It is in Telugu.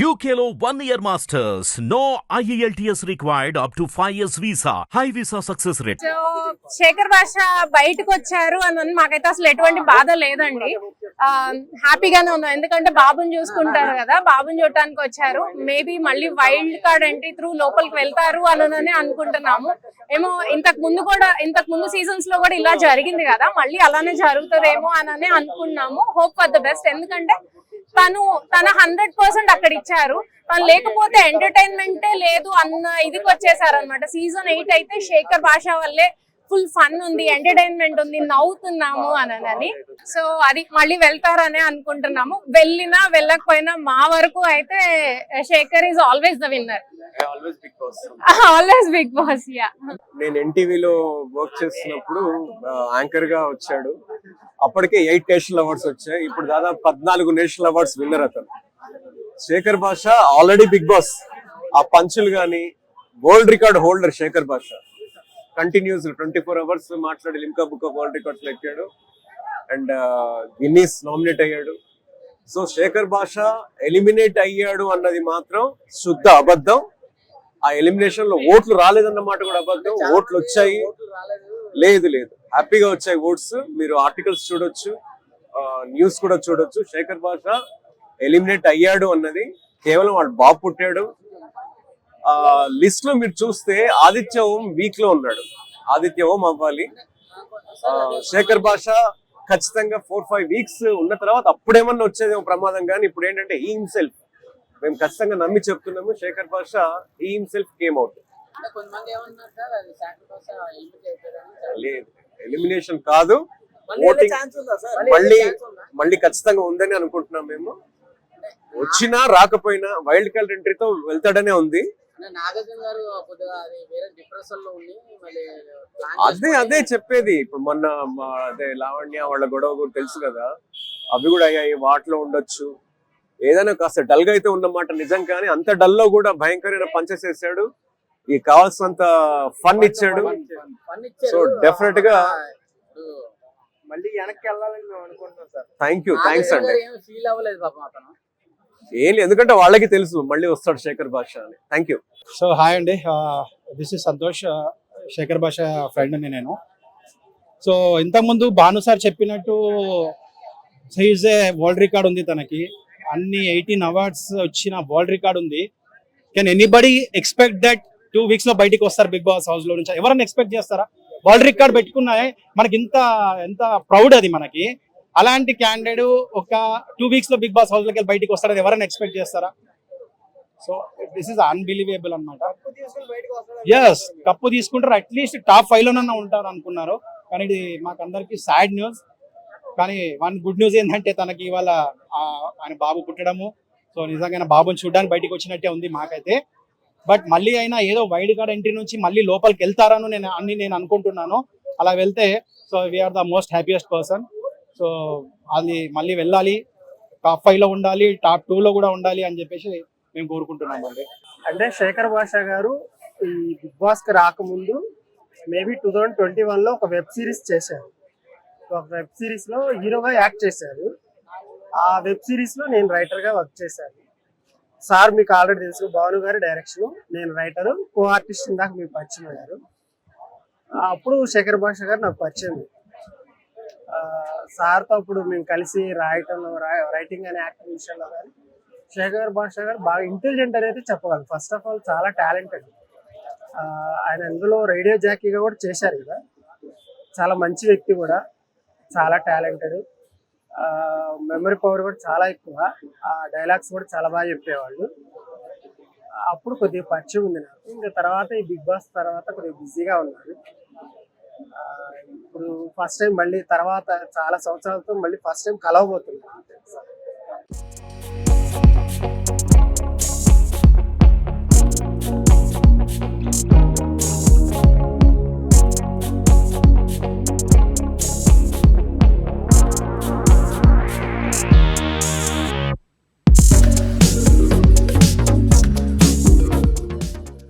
యూకేలో one year masters no IELTS required up to five years visa high visa success rate Shekhar Basha బయటకు వచ్చారు అని మాకైతే అసలు ఎటువంటి బాధ లేదండి. హ్యాపీగానే ఉన్నాం. ఎందుకంటే బాబుని చూసుకుంటారు కదా. బాబుని చూడటానికి వచ్చారు. మేబీ మళ్ళీ వైల్డ్ కార్డ్ ఎంట్రీ త్రూ లోపలికి వెళ్తారు అని అనుకుంటున్నాము. ఏమో ఇంతకు ముందు కూడా ఇంతకు ముందు సీజన్స్లో కూడా ఇలా జరిగింది కదా. మళ్ళీ అలానే జరుగుతుందేమో అని అనుకున్నాము. హోప్ ఫర్ ద బెస్ట్ ఎందుకంటే తను తన హండ్రెడ్ పర్సెంట్ అక్కడ ఇచ్చారు. తను లేకపోతే ఎంటర్టైన్మెంటే లేదు అన్న ఇదికి వచ్చేసారు అనమాట సీజన్ ఎయిట్ అయితే శేఖర్ భాష వల్లే ఫుల్ ఫన్ ఉంది ఎంటర్టైన్మెంట్ ఉంది నవ్వుతున్నాము అని సో అది మళ్ళీ వెళ్తారనే అనుకుంటున్నాము. వెళ్ళినా వెళ్ళకపోయినా మా వరకు అయితే Shekhar is always the winner always Bigg Boss always Bigg Boss yeah నేను ఎన్టీవీలో వర్క్ చేస్తున్నప్పుడు యాంకర్గా వచ్చాడు. అప్పటికే ఎయిట్ నేషనల్ అవార్డ్స్ వచ్చాయి. ఇప్పుడు దాదాపు పద్నాలుగు నేషనల్ అవార్డ్స్ విన్నర్ అతను. శేఖర్ భాష ఆల్రెడీ బిగ్ బాస్. ఆ పంచులు కానీ వరల్డ్ రికార్డ్ హోల్డర్ శేఖర్ భాష కంటిన్యూస్ ట్వంటీ ఫోర్ అవర్స్ మాట్లాడి Limca book of world records ఎక్కాడు. అండ్ గిన్నీస్ నామినేట్ అయ్యాడు. సో శేఖర్ భాష ఎలిమినేట్ అయ్యాడు అన్నది మాత్రం శుద్ధ అబద్ధం. ఆ ఎలిమినేషన్లో ఓట్లు రాలేదన్నమాట కూడా అబద్ధం. ఓట్లు వచ్చాయి. లేదు లేదు. హ్యాపీగా వచ్చాయి ఓట్స్ మీరు ఆర్టికల్స్ చూడొచ్చు న్యూస్ కూడా చూడొచ్చు. శేఖర్ భాష ఎలిమినేట్ అయ్యాడు అన్నది కేవలం వాడు బాబు పుట్టాడు. ఆ లిస్ట్లో మీరు చూస్తే ఆదిత్య ఓం వీక్లో ఉన్నాడు. ఆదిత్య ఓం అవ్వాలి. శేఖర్ భాష ఖచ్చితంగా ఫోర్ ఫైవ్ వీక్స్ ఉన్న తర్వాత అప్పుడేమన్నా వచ్చేదేమో ప్రమాదం కానీ ఇప్పుడు ఏంటంటే ఈ హిమ్సెల్ఫ్ మేము ఖచ్చితంగా నమ్మి చెప్తున్నాము శేఖర్ భాష ఈ హిమ్సెల్ఫ్ కేమ్ అవుట్ లేదు. ఎలిమినేషన్ కాదు. సార్? మళ్ళీ మళ్ళీ ఖచ్చితంగా ఉందని అనుకుంటున్నాం మేము. వచ్చినా రాకపోయినా వైల్డ్ కార్డ్ ఎంట్రీతో వెళ్తాడనే ఉంది. అది వేరే డిప్రెషన్లో ఉండి మళ్ళీ plan అదే చెప్పేది. ఇప్పుడు మొన్న మా అదే లావణ్య వాళ్ళ గొడవ కూడా తెలుసు కదా. అవి కూడా అయ్యాయి వాటిలో ఉండొచ్చు. ఏదైనా కాస్త డల్గా అయితే ఉన్నమాట నిజం కానీ అంత డల్లో కూడా భయంకరమైన పంచేసేసాడు ఈ కావాల్సినంత ఫన్ ఇచ్చాడు. So, definite గా- మళ్ళీ వెనక్కి వెళ్ళాలని మేము అనుకుంటున్నాం సార్. థ్యాంక్ యూ థ్యాంక్స్ అండి. ఏం ఫీల్ అవ్వలేదు పాపం అతను. ఏం లేదు ఎందుకంటే వాళ్ళకి తెలుసు మళ్ళీ వస్తాడు శేఖర్ భాష అని. థ్యాంక్ యూ సో హాయ్ అండి. This is Santosh. Shekhar Basha ఫ్రెండ్ని నేను. సో ఇంతకుముందు భాను సార్ చెప్పినట్టు ఏ వరల్డ్ రికార్డ్ ఉంది తనకి. అన్ని ఎయిటీన్ అవార్డ్స్ వచ్చిన వరల్డ్ రికార్డ్ ఉంది. Can anybody expect that two వీక్స్లో బయటికి వస్తారు బిగ్ బాస్ హౌస్లో నుంచి. ఎవరైనా ఎక్స్పెక్ట్ చేస్తారా? వరల్డ్ రికార్డ్ పెట్టుకున్నాయి మనకి ఇంత ఎంత ప్రౌడ్ అది మనకి. అలాంటి క్యాండిడేట్ ఒక టూ వీక్స్లో బిగ్ బాస్ హౌస్లోకి బయటికి వస్తారని ఎవరైనా ఎక్స్పెక్ట్ చేస్తారా? సో దిస్ ఇస్ అన్బిలీవేబుల్ అనమాట ఎస్ కప్పు తీసుకుంటారు. అట్లీస్ట్ టాప్ ఫైవ్ లోనన్నా ఉంటారు అనుకున్నారు. కానీ ఇది మాకు అందరికి సాడ్ న్యూస్ కానీ వన్ గుడ్ న్యూస్ ఏంటంటే తనకి ఇవాళ ఆయన బాబు పుట్టడము. సో నిజంగా బాబుని చూడడానికి బయటికి వచ్చినట్టే ఉంది మాకైతే. బట్ మళ్ళీ అయినా ఏదో వైడ్ కార్డ్ ఎంట్రీ నుంచి మళ్ళీ లోపలికి వెళ్తారని నేను అన్ని నేను అనుకుంటున్నాను. అలా వెళ్తే so we are the most happiest person so అది మళ్ళీ వెళ్ళాలి. టాప్ ఫైవ్లో ఉండాలి టాప్ టూ లో కూడా ఉండాలి అని చెప్పేసి మేము కోరుకుంటున్నాం అండి. అంటే శేఖర్ భాష గారు ఈ బిగ్ బాస్కి రాకముందు మేబీ టూ థౌజండ్ ట్వంటీ వన్లో ఒక వెబ్ సిరీస్ చేశారు. ఒక వెబ్ సిరీస్లో హీరోగా యాక్ట్ చేశారు. ఆ వెబ్ సిరీస్లో నేను రైటర్గా వర్క్ చేశాను. సార్ మీకు ఆల్రెడీ తెలుసు భాను గారు డైరెక్షన్ నేను రైటర్ కో ఆర్టిస్ట్ ఇందాక మీకు పరిచయం అయ్యారు. అప్పుడు శేఖర్ భాష గారు నాకు పరిచయం. సార్తో అప్పుడు మేము కలిసి రాయటంలో రైటింగ్ అనే యాక్టింగ్ విషయంలో కానీ శేఖర్ భాష గారు బాగా ఇంటెలిజెంట్ అనేది చెప్పగలరు ఫస్ట్ ఆఫ్ ఆల్ చాలా టాలెంటెడ్ ఆయన అందులో రేడియో జాకీగా కూడా చేశారు కదా. చాలా మంచి వ్యక్తి కూడా. చాలా టాలెంటెడ్ మెమరీ పవర్ కూడా చాలా ఎక్కువ. ఆ డైలాగ్స్ కూడా చాలా బాగా చెప్పేవాళ్ళు. అప్పుడు కొద్దిగా పరిచయం ఉంది నాకు. ఇంకా తర్వాత ఈ బిగ్ బాస్ తర్వాత కొద్దిగా బిజీగా ఉన్నాను. ఇప్పుడు ఫస్ట్ టైం మళ్ళీ తర్వాత చాలా సంవత్సరాలతో మళ్ళీ ఫస్ట్ టైం కలవబోతున్నాను.